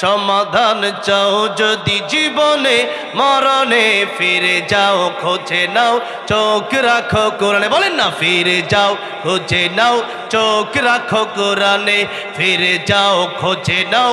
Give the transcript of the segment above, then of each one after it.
সমাধান চাও যদি জীবনে, মরণে ফিরে যাও, খোঁজে নাও, চোখ রাখো কোরআনে। বলেন না, ফিরে যাও, খোঁজে নাও, চোখ রাখো কোরআনে। ফিরে যাও, খোঁজে নাও।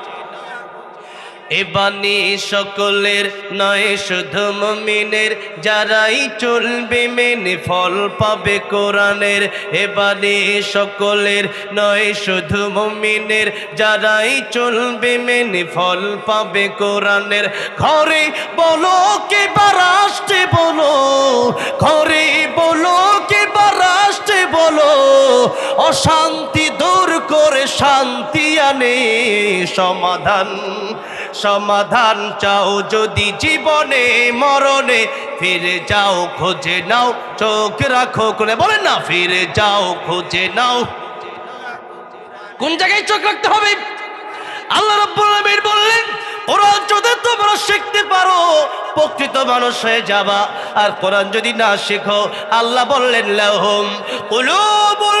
এবানি সকলের নয়, শুধু মমিনের যারাই চলবে মেনে ফল পাবে কোরআনের। এবানি সকলের নয়, শুধু মমিনের যারাই চলবে মেনে ফল পাবে কোরআনের। ঘরে বলো কে বা রাষ্ট্রে বলো, ঘরে বলো কে বা রাষ্ট্রে বলো, অশান্তি দূর করে শান্তি আনে সমাধান। সমাধান চাও যদি জীবনে, মরণে, ফিরে যাও, খোঁজে নাও, চোখ রাখো করে বলেন না, ফিরে যাও, খোঁজে নাও। কোন জায়গায় চোখ রাখতে হবে? আল্লাহ রাব্বুল বললেন কোরআন যদি তোমরা শিখতে পারো, প্রকৃত মানুষ হয়ে যাবা। আর কোরআন যদি না শেখো, আল্লাহ বললেন, লাহুম কুলুবুল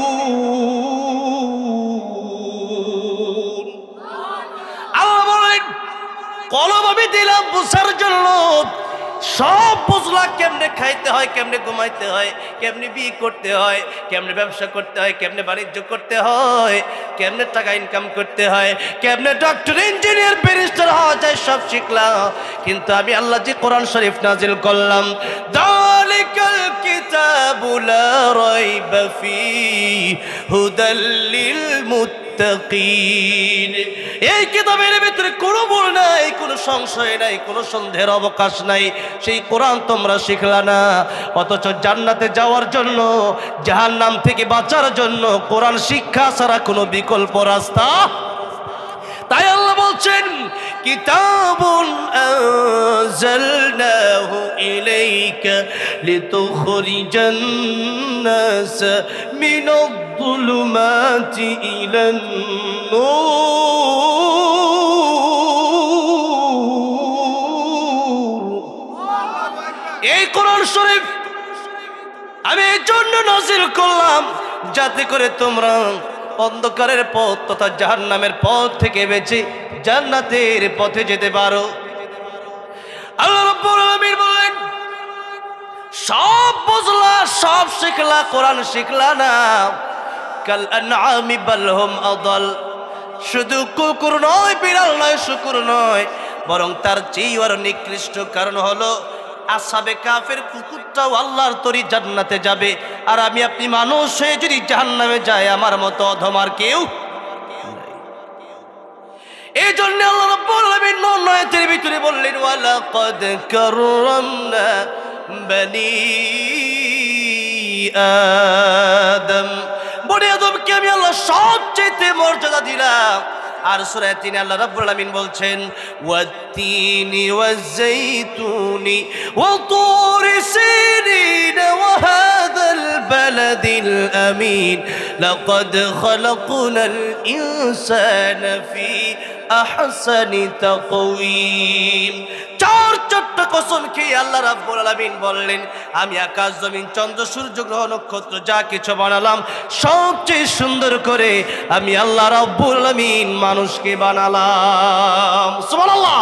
বুঝার জন্য সব বুঝলা কেমনে খাইতে হয়, কেমনে ঘুমাইতে হয়, কেমনে বিয়ে করতে হয়, কেমনে ব্যবসা করতে হয়, কেমনে বাণিজ্য করতে হয়, কেমনে টাকা ইনকাম করতে হয়, কেমনে ডক্টর ইঞ্জিনিয়ার ব্যারিস্টার হওয়া যায়, সব শিখলাম। কিন্তু আমি আল্লাহ যে কোরআন শরীফ নাজিল করলাম, দালিকাল কিতাবু লা রাইবা ফি, হুদাল লিল মুত্তাকিন এই কিতাবের ভিতরে কোনো ভুল নাই, কোনো সংশয় নাই, কোনো সন্দেহের অবকাশ নাই। সেই কোরআন তোমরা শিখলা না। অথচ জান্নাতে যাওয়ার জন্য জাহান নাম থেকে বাঁচার জন্য কোরআন শিক্ষা ছাড়া কোনো বিকল্প রাস্তা। তাই আল্লাহ বলছেন কিতাবুন আনজালনাহু ইলাইকা লিতুখরিজান নাস মিনাদ-দুলুমাতি ইলান নূর এই কোরআন শরীফ আমি এই জন্য নাজিল করলাম যাতে করে তোমরা অন্ধকারের পথ তথা জাহান্নামের পথ থেকে বেঁচে জান্নাতের পথে যেতে পারো। আল্লাহ সব বুঝলা, সব শিখলা, কোরআন শিখলা না। কাল আনআমি বাল হুম আদাল। শুধু কুকুর নয়, বিড়াল নয়, শুকুর নয়, বরং তার চেয়ে আরও নিকৃষ্ট কারণ হলো আসাবে কাফের কুকুরটাও আল্লাহর তরি জান্নাতে যাবে। আর আমি আপনি মানুষ হয়ে যদি জাহান্নামে যায় আমার মতো অধমার কেউ এই জন্য আল্লাহ রাব্বুল আলামিন নয়তের ভিতরে বললেন ওয়ালা কদ কাররামনা বনি আদম। বনি আদমকে আমি আল্লাহ সবচেয়ে মর্যাদা দিলাম। আর সূরা তিন আল্লাহ রাব্বুল আলামিন বলছেন, ওয়াত্তিনি ওয়াজ্জাইতুনি ওয়া তুরি সিনিন ওয়া হাযাল বালাদিল আমিন। লাকাদ খালাকনাল ইনসানা ফি আহসানি তাকওয়িম। চার চারটা কসম খেয়ে আল্লাহ রাব্বুল আলামিন বললেন, আমি আকাশ, জমিন, চন্দ্র, সূর্য, গ্রহ, নক্ষত্র, যা কিছু বানালাম, সবচেয়ে সুন্দর করে আমি আল্লাহ রাব্বুল আলামিন মানুষকে বানালাম। সুবহানাল্লাহ!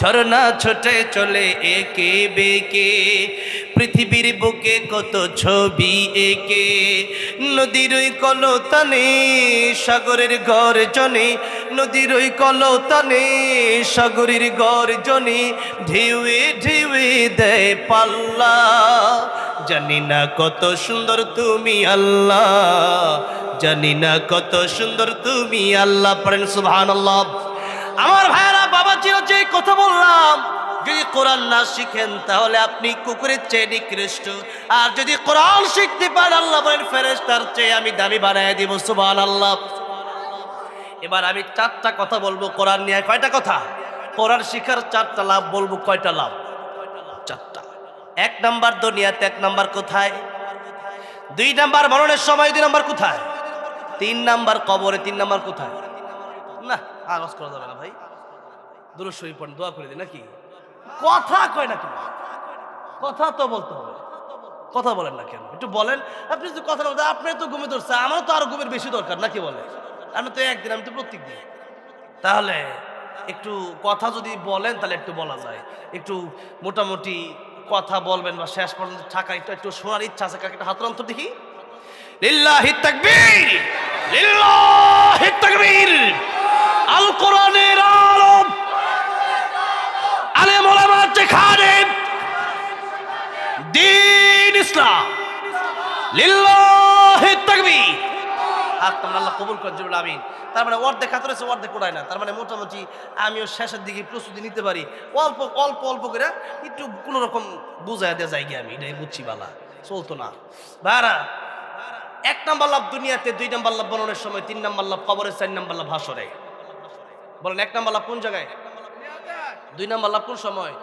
ঝরনা ছোটে চলে একে বেকে, পৃথিবীর বুকে কত ছবি একে। নদীর ওই কলতানে, সাগরের গর্জনে, নদীর ওই কলতানে, সাগরের গর্জনে ঢেউয়ে ঢেউয়ে দেয় পাল্লা। জানি না কত সুন্দর তুমি আল্লাহ, জানি না কত সুন্দর তুমি আল্লাহ, পড়েন সুবহানাল্লাহ। আমার ভাইরা বাবা ছিল যে কথা বললাম, যদি কোরআন না শিখেন, তাহলে আপনি কুকুরের চেয়ে নিকৃষ্ট। আর যদি কোরআন শিখতে পারেন, আল্লাহ বলেন ফেরেস তার চেয়ে আমি দামি বানায় দিব, সুবহানাল্লাহ। এবার আমি চারটা কথা বলব কোরআন নিয়ে, কয়টা কথা? কোরআন শিখার চারটা লাভ, বলব কয়টা লাভ? চারটা। এক নাম্বার দুনিয়াতে এক নাম্বার কোথায়? দুই নাম্বার মরণের সময়, দুই নাম্বার কোথায়? তিন নাম্বার কবরে, তিন নাম্বার কোথায়? না আওয়াজ করা যাবে না ভাই। পড়েন, দোয়া করে নাকি? কথা কয় না কেন? কথা তো বলতে হবে। কথা বলেন না কেন? একটু বলেন, আপনি যদি কথা বলতে তো ঘুমে ধরছে, আমারও তো আরও ঘুমের বেশি দরকার, নাকি বলে আমি তো একদিন, আমি তো প্রত্যেক দিন। তাহলে একটু কথা যদি বলেন, তাহলে একটু বলা যায়। একটু মোটামুটি কথা বলবেন বা শেষ পর্যন্ত থাকা একটু একটু শোনার ইচ্ছা আছে, কাকে হাত অন্তর দেখি। লিল্লাহি তাকবীর! লিল্লাহি তাকবীর! আল কোরআনের কবুল তার মানে অর্ধেক রয়েছে, অর্ধেক না। তার মানে মোটামুটি আমিও শেষের দিকে প্রস্তুতি নিতে পারি। অল্প অল্প অল্প করে একটু কোনো রকম বুঝাই দেওয়া যায় আমি, এটাই বুঝছি বালা। চলতো না। ভাড়া এক নাম্বার লাভ দুনিয়াতে, দুই নাম্বার লাভ বননের সময়, তিন নাম্বার লাভ কবরের, চার নাম্বার লাভ হাসরে। বলেন, এক নাম্বার লাভ কোন জায়গায়? দুই নাম্বার লাভ কোন সময়?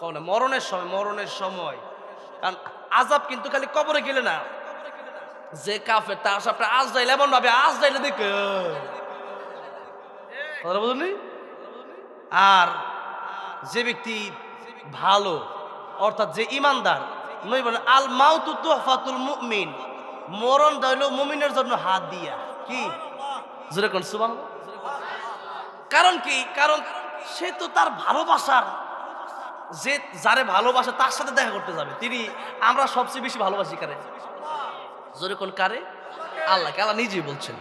কও না, মরণের সময় মরণের সময়। কারণ আজাব কিন্তু খালি কবরে গেলে না। যে কাফের তার সাথে আজ যাইলে এমন ভাবে আজ যাইলে দেখে বুঝলি আর যে ব্যক্তি ভালো অর্থাৎ যে ইমানদার নই বলেন আল মাউতু তুহফাতুল মুমিন। মরণ দইল মুমিনের জন্য হাত দিয়া। কি? জোরে কোন সুবান কারণ কি? কারণ সে তো তার ভালোবাসার যে যারে ভালোবাসে তার সাথে দেখা করতে যাবে তিনি আমরা সবচেয়ে বেশি ভালোবাসি কারে জোরে কোন কারে আল্লাহ আল্লাহ নিজেই বলছেন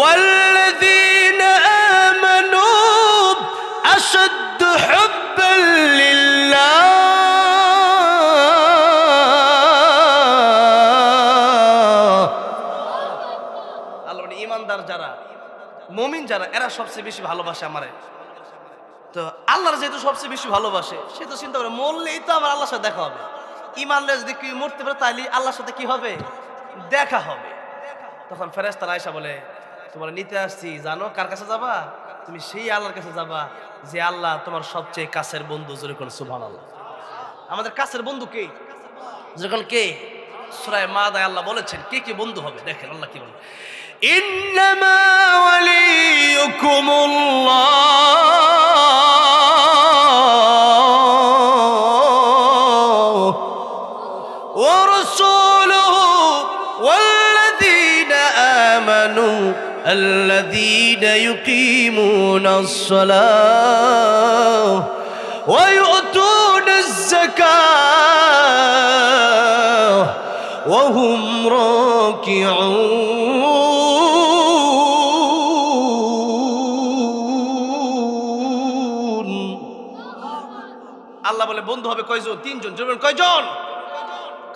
والذين آمنوا أشد حبا لله আল্লাহ মানে ইমানদার যারা মমিন যারা এরা সবচেয়ে বেশি ভালোবাসে আমারে তো আল্লাহর যেহেতু সবচেয়ে বেশি ভালোবাসে, সে তো চিন্তা করে, মরলেই তো আমার আল্লাহর সাথে দেখা হবে। ইমানলে যদি কেউ মরতে পারে তাহলে আল্লাহর সাথে কি হবে? দেখা হবে। তখন ফেরেস্তার আয়সা বলে, তোমার নিতে আসছি, জানো কার কাছে যাবা? তুমি সেই আল্লাহর কাছে যাবা, যে আল্লাহ তোমার সবচেয়ে কাছের বন্ধু, যেরকম সুভান আল্লাহ আমাদের কাছের বন্ধু কে? যেরকম কে? সুরায় মা দায় আল্লাহ বলেছেন, কে কে বন্ধু হবে? দেখেন আল্লাহ কি বলেন। ইন্নামা ওয়ালিয়ুকুমুল্লাহ। ورسوله والذين آمنوا الذين يقيمون الصلاة ويؤتون الزكاة وهم راكعون. বন্ধু হবে কয়জন? তিনজন। জরুরি কয়জন?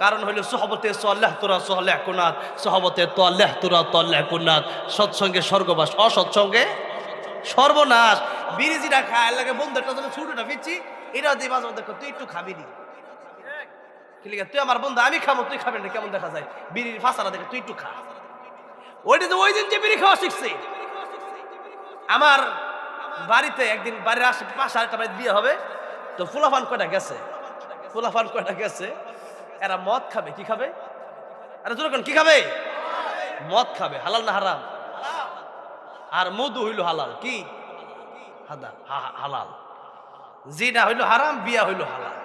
কারণ হইল সহবতে সল্লাহ তোরা সহল্লাহ কুনাত সহবতে তল্লাহ তোরা তল্লাহ কুনাত। সৎসঙ্গে স্বর্গবাস অসৎসঙ্গে সর্বনাশ। বিরিজিটা খায় লাগে বন্ধু একটা জন্য ছুটুটা ফিরছি। এটাও দিয়ে মাঝে দেখো, তুই একটু খাবি নি? তুই আমার বন্ধু আমি খাব তুই খাবেন না? কেমন দেখা যায়? বিড়ির ফাঁসাটা দেখে তুই একটু খা। ওইটা ওই দিন যে বিড়ি খাওয়া শিখছে। আমার বাড়িতে একদিন বাড়ির আসে পাশে আরেকটা বাড়িতে বিয়ে হবে। তো ফুলাফান কয়টা গেছে? ফুলাফান কয়টা গেছে? এরা মদ খাবে, কি খাবে? আরে জোরে কি খাবে? মদ খাবে, হালাল না হারাম? আর মধু হইল হালাল, কি? হালাল। যেটা হইল হারাম, বিয়া হইল হালাল।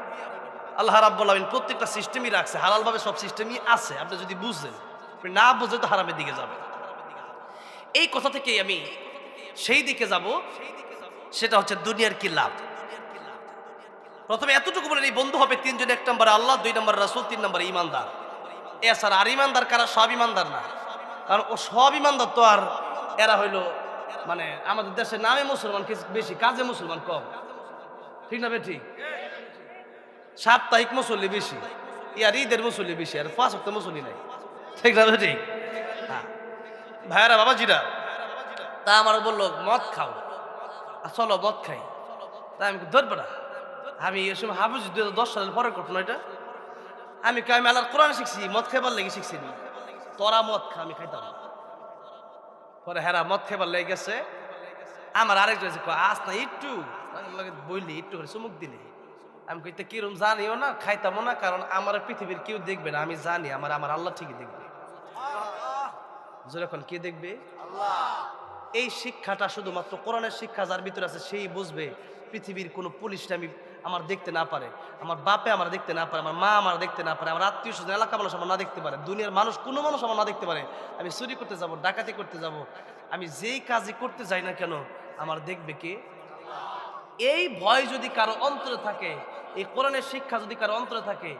আল্লাহ রাব্বুল আলামিন প্রত্যেকটা সিস্টেমই রাখছে হালাল ভাবে সব সিস্টেমই আছে, আপনি যদি আপনি না বুঝে তো হারামের দিকে যাবে এই কথা থেকেই আমি সেই দিকে যাব, সেটা হচ্ছে দুনিয়ার কি লাভ? প্রথমে এতটুকু বলেন এই বন্ধু হবে তিনজন, এক নম্বরে আল্লাহ, দুই নম্বর রাসুল, তিন নম্বরে ইমানদার এছাড়া আর ইমানদার কারা? সব ইমানদার না। কারণ ও সব ইমানদার তো আর এরা হইল মানে আমাদের দেশের নামে মুসলমান বেশি, কাজে মুসলমান কম। ঠিক না বে ঠিক সাপ্তাহিক মুসল্লি বেশি, ইয়ার ঈদের মুসল্লি বেশি, আর পাঁচ সপ্তাহ মুসল্লি নাই। ঠিক না বে ঠিক হ্যাঁ। ভাইয়ারা, বাবাজিরা, তা আমার বলল, মদ খাও। চলো মদ খাই। তা আমি ধরবো না। আমি এই সময় হাজার দশ সালের পরের ঘটনা এটা। আমি কে আমি আল্লাহর কোরআন শিখছি, মদ খাইবার লেগে শিখছি নি। তোরা মদ খা, আমি খাইতাম। পরে হেরা মদ খাইবার লেগে গেছে। আমার আরেকজন আস না, একটু। বললি একটু করে চুমুক দিলে। আমি কইতে কিরম জানিও না, খাইতামও না, কারণ আমার পৃথিবীর কেউ দেখবে না, আমি জানি, আমার আমার আল্লাহ ঠিকই দেখবে। যখন কে দেখবে? এই শিক্ষাটা শুধুমাত্র কোরআনের শিক্ষা যার ভিতরে আছে, সেই বুঝবে পৃথিবীর কোনো পুলিশটা আমি আমার দেখতে না পারে। আমার বাপে আমার দেখতে না পারে, আমার মা আমার দেখতে না পারে, আমার আত্মীয় স্বজন এলাকা মানুষ আমার না দেখতে পারে, দুনিয়ার মানুষ কোনো মানুষ আমার না দেখতে পারে। আমি চুরি করতে যাব, ডাকাতি করতে যাব, আমি যেই কাজই করতে যাই না কেন, আমার দেখবে কে? এই ভয় যদি কারও অন্তরে থাকে, এই কোরআনের শিক্ষা যদি কারও অন্তরে থাকে,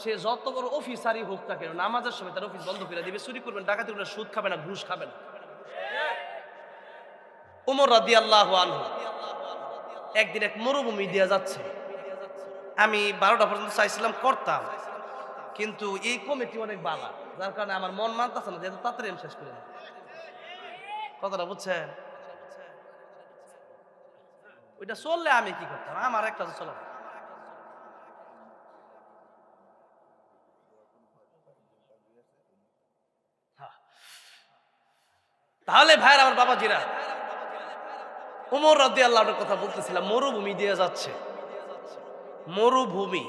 সে যত বড় অফিসারই হোক না কেন, নামাজের সময় তার অফিস বন্ধ করে দিবে, চুরি করবেন ডাকাতি করবেন সুদ খাবে না, ঘুষ খাবে না। উমর রাদি আল্লাহ আনহু একদিন এক মরুভূমি দিয়ে যাচ্ছে। আমি বারোটা পর্যন্ত চাইছিলাম করতাম, কিন্তু এই কমিটি অনেক বালা, যার কারণে আমার মন মানতেছে না, যেহেতু তাড়াতাড়ি আমি শেষ করে। কথাটা বুঝছেন? ওইটা চললে আমি কি করতাম? আমার একটা চলো তাহলে ভাইয়ের আমার বাবা উমর রদি আল্লাহর কথা বলতেছিলাম, মরুভূমি দিয়ে যাচ্ছে। মরুভূমি,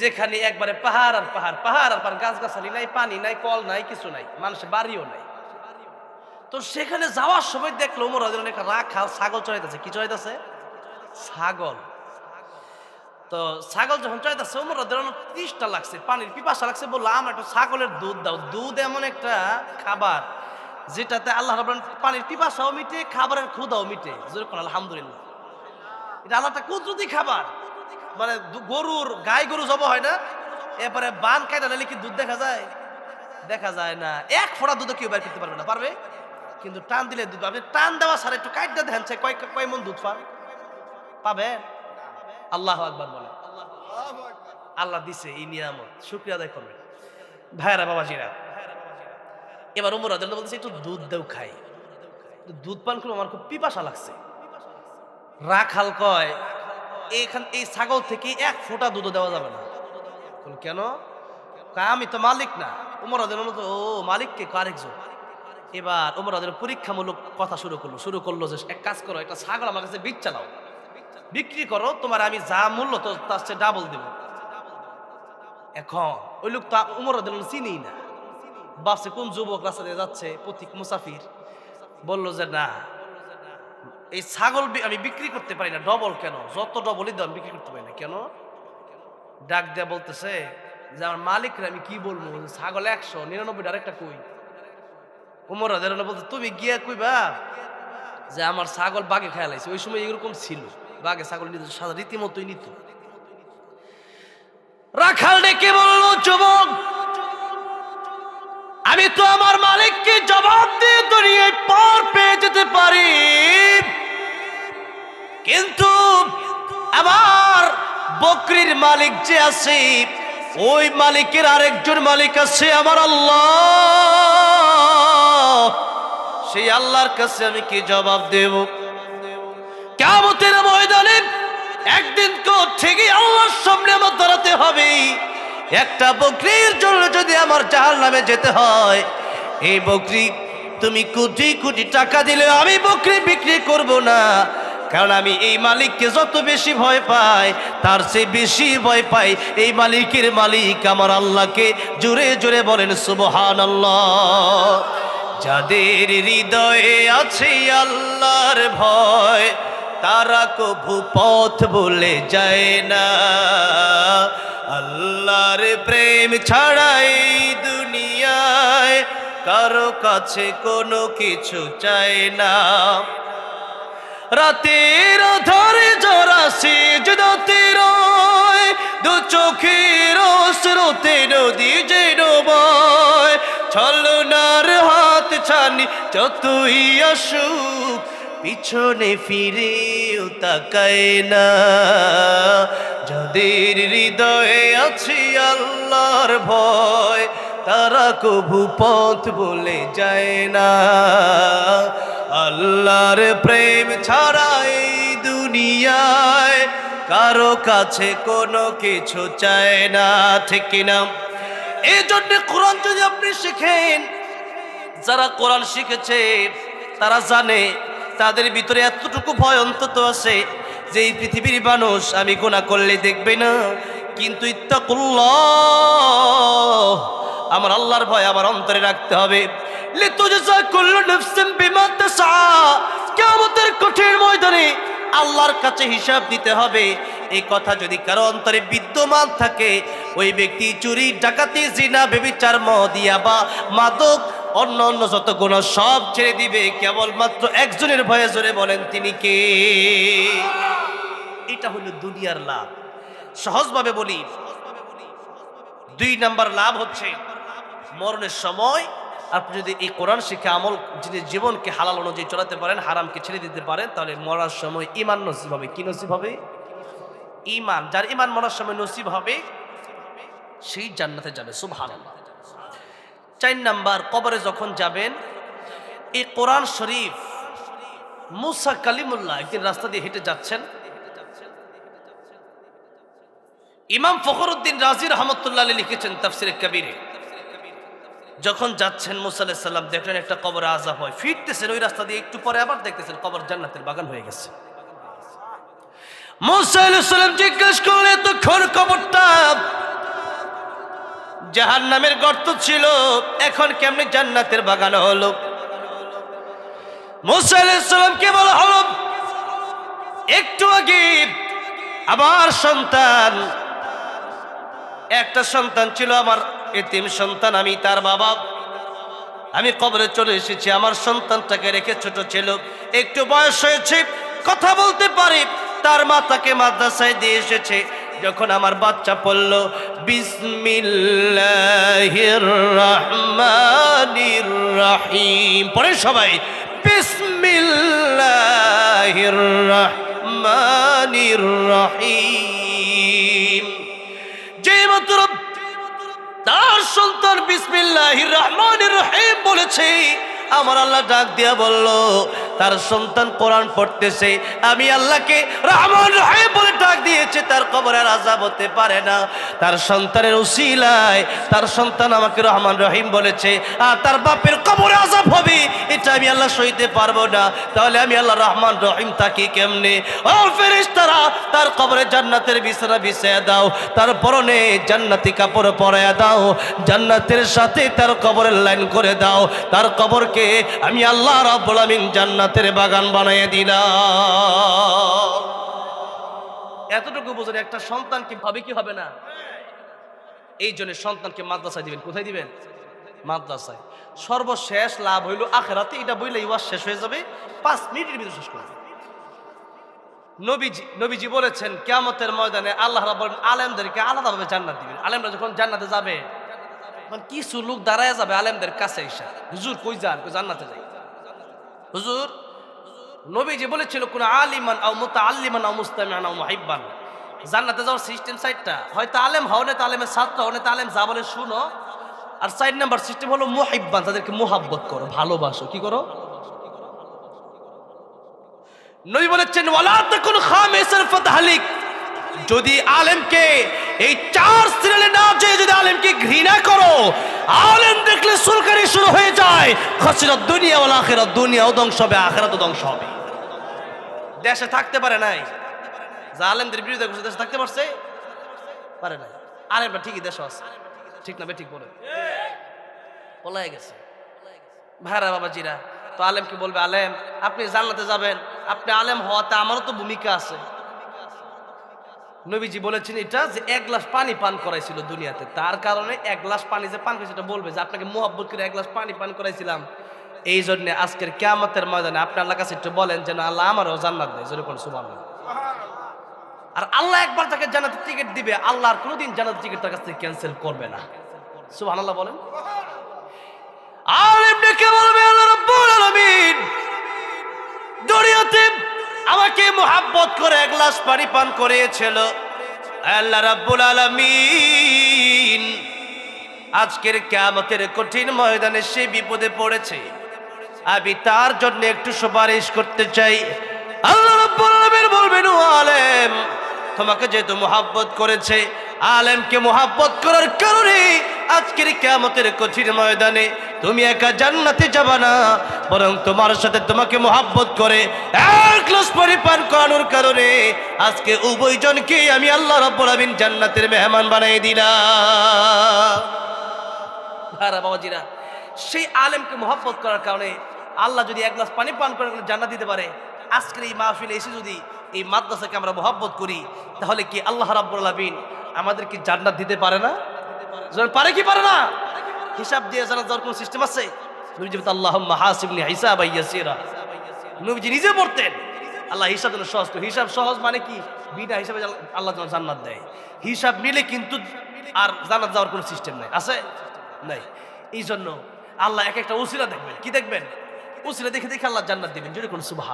যেখানে একবারে পাহাড় আর পাহাড় পাহাড় আর পাহাড়, গাছগাছালি নাই, পানি নাই, কল নাই, কিছু নাই, মানুষের বাড়িও নাই। তো সেখানে যাওয়ার সময় দেখল উমর রদি একটা রাখাল, ছাগল চড়াইতেছে, কি চড়াইতেছে? ছাগল। তো ছাগল যখন চড়াইতেছে, উমর রদি ত্রিশটা লাগছে, পানির পিপাসা লাগছে, বলল, আমার একটা ছাগলের দুধ দাও। দুধ এমন একটা খাবার যেটাতে আল্লাহ রাব্বান পানির পিপাসাও মিটে, খাবারের ক্ষুদাও মিটে। আলহামদুলিল্লাহ। এটা আল্লাহটা কুদরতি খাবার। মানে গরুর গাই গরু জব হয় না, এরপরে বান কাইটা নিলে কি দুধ দেখা যায়? দেখা যায় না। এক ফোঁটা দুধ কেউ বের করতে পারবে না, পারবে? কিন্তু টান দিলে দুধ আপনি টান দেওয়া সারা একটু কাইটটা দেখেন সে কয় কয় মন দুধ পান পাবে? আল্লাহ আকবার বলে। আল্লাহ দিছে, এই নিয়ামত। শুক্রিয়া আদায় করবে ভাইরা বাবাজিরা এবার উমর রাজন বলতেছে একটু দুধ দেও খাই। দুধ পান করে আমার খুব পিপাসা লাগছে। রাখাল কয়, এইখান, এই ছাগল থেকে এক ফোঁটা দুধ দেওয়া যাবে না। কেন আমি তো মালিক না। উমর ও, মালিক কে? আরেকজন। এবার উমর রাজন পরীক্ষামূলক কথা শুরু করল শুরু করল যে, এক কাজ করো, একটা ছাগল আমার কাছে বিট চালাও। বিক্রি করো, তোমার আমি যা মূল্য, তো তার চেয়ে ডাবল দেব। এখন, ওই লোক তো উমর রাজন চিনি না। বাসে কোন যুবক রাস্তা দিয়ে যাচ্ছে? পথিক মুসাফির। বলল যে, না। এই ছাগল আমি বিক্রি করতে পারি না। ডবল কেন? যত ডবলই দাম বিক্রি করতে পারি না। কেন? ডাক দেয়া বলতেছে যে, আমার মালিকরা, আমি কি বলব? ছাগল একশো, নিরানব্বই, আরেকটা কই? উমর রাজা বলতে তুমি গিয়া কইবা যে, আমার ছাগল বাঘে খেয়াল আছে ওই সময় এরকম ছিল। বাঘে ছাগল নিত রীতিমতোই নিত। রাখাল ডেকে বলল, যুবক আমি তো আমার মালিককে জবাব দিয়ে দুনিয়ায় পার পেয়ে যেতে পারি। কিন্তু আমার বকরির মালিক যে আছে, ওই মালিকের আরেকজন মালিক আছে আমার আল্লাহ। সেই আল্লাহর কাছে আমি কি জবাব দেব? কেমতের ময়দানে একদিন তো ঠিকই আল্লাহর সামনে আমার দাঁড়াতে হবে একটা বকরির জন্য যদি আমার জাহাল নামে যেতে হয়, এই বকরি, তুমি কোটি কোটি টাকা দিলে আমি বকরি বিক্রি করব না। কারণ আমি এই মালিককে যত বেশি ভয় পাই, তার চেয়ে বেশি ভয় পাই এই মালিকের মালিক আমার আল্লাহকে জোরে জোরে বলেন সুবহান আল্লাহ যাদের হৃদয়ে আছে আল্লাহর ভয়, তারা কভু পথ বলে যায় না। আল্লাহর প্রেম ছাড়াই দুনিয়ায় কারও কাছে কোনো কিছু চায় না। রাতের ধরে জরা সিজদাতে রয়, দু চোখের স্রোতে নদী যে ডোবায়, ছলনার হাত ছানি যতই আসুক পিছনে ফিরেও তাকায় না। যাদের হৃদয়ে আছে আল্লাহর ভয়, তারা কভু পথ বলে যায় না। আল্লাহর প্রেম ছাড়াই দুনিয়ায় কারও কাছে কোনো কিছু চায় না, ঠিক কিনা? এই জন্য কোরআন যদি আপনি শিখেন, যারা কোরআন শিখেছে, তারা জানে তাদের ভিতরে এতটুকু ভয় অন্তত আছে যে এই পৃথিবীর মানুষ আমি গুণা করলে দেখবে না। কিন্তু ইত্তাকুল্লাহ, আমার আল্লাহর ভয় আমার অন্তরে রাখতে হবে। কিয়ামতের কঠিন ময়দানে আল্লাহর কাছে হিসাব দিতে হবে। এই কথা যদি কারও অন্তরে বিদ্যমান থাকে, ওই ব্যক্তি চুরি, ডাকাতি, জিনা, বেবিচার মদিয়া বা মাদক অন্য অন্য যত গুণ সব ছেড়ে দিবে, কেবলমাত্র একজনের ভয়ে জোরে বলেন, তিনি কে? এটা হলো দুনিয়ার লাভ। সহজভাবে বলি, দুই নাম্বার লাভ হচ্ছে মরণের সময়। আপনি যদি এই কোরআন শিখে আমল যদি জীবনকে হালাল অনুযায়ী চলাতে পারেন, হারামকে ছেড়ে দিতে পারেন, তাহলে মরার সময় ইমান নসিব হবে। কি নসিব হবে? ইমান যার ইমান মরার সময় নসিব হবে, সেই জান্নাতে যাবে, সুবহানাল্লাহ। চার নাম্বার কবরে যখন যাবেন, এই কোরআন শরীফ মুসা কালিমুল্লাহ একদিন রাস্তা দিয়ে হেঁটে যাচ্ছেন। ইমাম ফখরুদ্দিন রাজি রহমতুল্লাহ লিখেছেন তাফসিরে কবিরে, যখন যাচ্ছেন মুসা দেখলেন একটা কবর আজাব হয়। ফিরতেছেন ওই রাস্তা দিয়ে, একটু পরে আবার দেখতেছেন কবর জান্নাতের বাগান হয়ে গেছে। মুসা জিজ্ঞেস করলে তখন কবরটা জাহান নামের গর্ত ছিল। এখন কেমনি জান্নাতের বাগান হলো? মুসা আলাইহিস সালামকে বলা হলো, একটু আগে আবার সন্তান, একটা সন্তান ছিল আমার এতিম সন্তান, আমি তার বাবা। আমি কবরে চলে এসেছি, আমার সন্তানটাকে রেখে ছোট ছিল। একটু বয়স হয়েছে, কথা বলতে পারি, তার মা তাকে মাদ্রাসায় দিয়ে এসেছে। যখন আমার বাচ্চা পড়ল বিসমিল্লাহির রহমানির রহিম পড়ে সবাই। বিসমিল্লাহির রহমানির রহিম যে মাত্র তার সন্তান বিসমিল্লাহির রহমানির রহিম বলেছে। আমার আল্লাহ ডাক দিয়া বলল তার সন্তান কোরআন পড়তেছে। আমি আল্লাহকে রহমান রহিম বলে ডাক দিয়েছে, তার কবরের আজাব হতে পারে না। তার সন্তানের উসিলায় তার সন্তান আমাকে রহমান রহিম বলেছে, আর তার বাপের কবরে আজাব হবে, এটা আমি আল্লাহ সইতে পারব না। তাহলে আমি আল্লাহ রহমান রহিম থাকি কেমনে? ও ফেরেশতারা, তার কবরে জান্নাতের বিছানা বিছিয়ে দাও, তার পরনে জান্নাতি কাপড় পরাইয়া দাও, জান্নাতের সাথে তার কবরের লাইন করে দাও। তার কবরকে আমি আল্লাহ রাব্বুল আমিন জান্নাতের বাগান বানাইয়ে দিলাম। এতটুকু বুঝুন একটা সন্তান কি ভাবে কি হবে না? এই জন্য সন্তানকে মাদ্রাসায় দিবেন। কোথায় দিবেন? মাদ্রাসায়। সর্বশেষ লাভ হইল আখেরাতে। এটা বইলে ইওয়াজ শেষ হয়ে যাবে। পাঁচ মিনিটের ভিতরে শেষ করবে নবীজি নবীজি বলেছেন, কেয়ামতের ময়দানে আল্লাহ রাব্বুল আলেমদেরকে আলাদাভাবে জান্নাত দিবেন। আলেমরা যখন জান্নাতে যাবে, তখন কিছু লোক দাঁড়ায় যাবে আলেমদের কাছে এসে। হুজুর কই যান? কই জান্নাতে যাই? হুজুর, নবীজি বলেছিল, কোন আলিমান আও মুতাআল্লিমান আও মুস্তামিআন আও মুহিব্বান। জান্নাতে যাওয়ার সিস্টেম সাইডটা হয়তো আলেম হও না আলেমের ছাত্র হও না আলেম যা বলে শুনো। আর সাইড নাম্বার সিস্টেম হলো মুহিব্বান, তাদেরকে মোহাব্বত করো, ভালোবাসো। কি করো? নবী বলেছেন, ওয়ালা তাকুন খামিসাল ফাতহালিক। যদি আলেমকে এই চার সিরিয়ালে না যেয়ে যদি আলেমকে ঘৃণা করো, আলেম দেখলে সুলকানি শুরু হয়ে যায়। খসিরাত দুনিয়া ওয়াল আখিরাত দুনিয়াও ধ্বংস হবে, আখিরাতও ধ্বংস হবে। দেশে থাকতে পারে নাই। যা আলেমদের বিরুদ্ধে করছে দেশে থাকতে পারছে? পারে নাই। আলেমরা ঠিকই দেশে আছে। ঠিক না ঠিক বলে পলাই গেছে। ভাইরা, বাবাজিরা, তো আলেমকে বলবে? আলেম, আপনি জান্নাতে যাবেন। আপনি আলেম হওয়াতে আমারও তো ভূমিকা আছে। নবীজি বলেছেন এটা যে এক গ্লাস পানি পান করাইছিল দুনিয়াতে। তার কারণে এক গ্লাস পানি যে পান করে সেটা বলবে যে আপনাকে মোহাব্বত করে এক গ্লাস পানি পান করাইছিলাম। এই জন্য আজকের কেয়ামতের ময়দানে আপনি আল্লাহ কাছে একটু বলেন যেন আল্লাহ আমারও জান্নাত নেই যেরকম সুবান আর আল্লাহ একবার তাকে জান্নাতের টিকিট দিবে, আল্লাহ আর কোনোদিন জান্নাতের টিকিট তার কাছ থেকে ক্যান্সেল করবে না। সুবহান আল্লাহ বলেন। আমাকে মোহাব্বত করে এক গ্লাস পানি পান করিয়েছিল। আল্লাহ রাব্বুল আলামিন, আজকের কিয়ামতের কঠিন ময়দানে সে বিপদে পড়েছে। আমি তার জন্য একটু সুপারিশ করতে চাই। আল্লাহ রাব্বুল আলামিন বলবেন, ও আলেম, তোমাকে যেহেতু মোহাব্বত করেছে, আলেমকে মোহাব্বত করার কারণে আজকের কিয়ামতের কঠিন ময়দানে তুমি একা জান্নাতে যাবা না, বরং তোমার সাথে তোমাকে মোহাব্বত করে এক গ্লাস পানি পান করানোর কারণে আজকে উভয়জনকে আমি আল্লাহ রাব্বুল আলামিন জান্নাতের মেহমান বানিয়ে দিলাম। ভাইরা, বাবাজিরা, সেই আলেমকে মহব্বত করার কারণে আল্লাহ যদি এক গ্লাস পানি পান করে জান্নাত দিতে পারে, আজকের এই মাহফিলে এসে যদি এই মাদ্রাসাকে আমরা মহব্বত করি, তাহলে কি আল্লাহ রাব্বুল আলামিন আমাদেরকে জান্নাত দিতে পারে না? পারে কি পারে না? হিসাব দিয়ে জানার দেওয়ার কোনো সিস্টেম আছে হাসিবনি হিসাব নিজে পড়তেন। আল্লাহ হিসাব যেন সহজ হিসাব সহজ মানে কি? বিনা হিসাবে আল্লাহ যেন জান্নাত দেয়। হিসাব মিলে কিন্তু আর জান্নাত যাওয়ার কোনো সিস্টেম নাই। আছে? নাই। এই জন্য আল্লাহ এক একটা উসিলা দেখবেন। কি দেখবেন? উসিলা দেখে দেখে আল্লাহ জান্নাত দিবেন। যদি কোনো সুবাহ